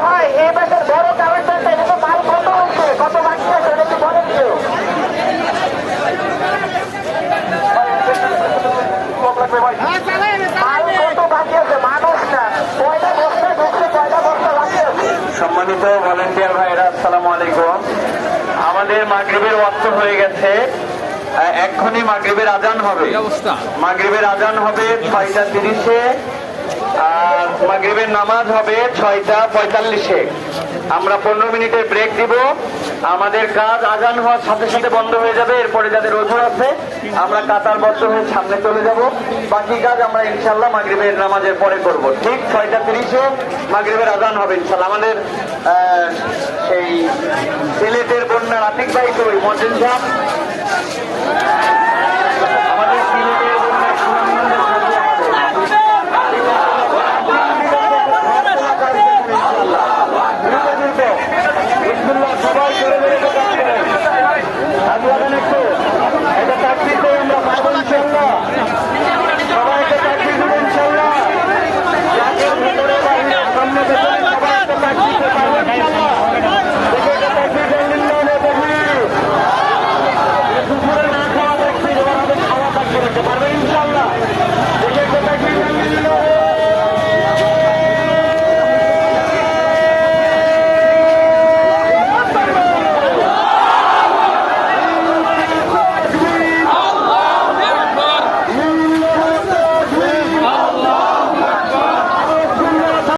ভাই এই মাসের বড় মাল কত হচ্ছে কত বাকি আছে এটা একটু বলেন কেউ সম্মানিত ভলেন্টিয়ার ভাইরা, আসসালামু আলাইকুম। আমাদের মাগরিবের ওয়াক্ত হয়ে গেছে। এক্ষুনি মাগরিবের আজান হবে। মাগরিবের আজান হবে ছয়টা তিরিশে আর মাগরিবের নামাজ হবে ছয়টা পঁয়তাল্লিশে। আমরা পনেরো মিনিটের ব্রেক দিব। আমাদের কাজ আজান হওয়ার সাথে সাথে বন্ধ হয়ে যাবে এরপরে যাদের ওজন আছে আমরা কাতারবদ্ধ হয়ে সামনে চলে যাব। বাকি কাজ আমরা ইনশাল্লাহ মাগরিবের নামাজের পরে করব। ঠিক ছয়টা তিরিশে মাগরিবের আজান হবে ইনশাল্লাহ আমাদের সেই সিলেটের বন্যার আতিক ভাই কই মজিন সাহেব। Yeah.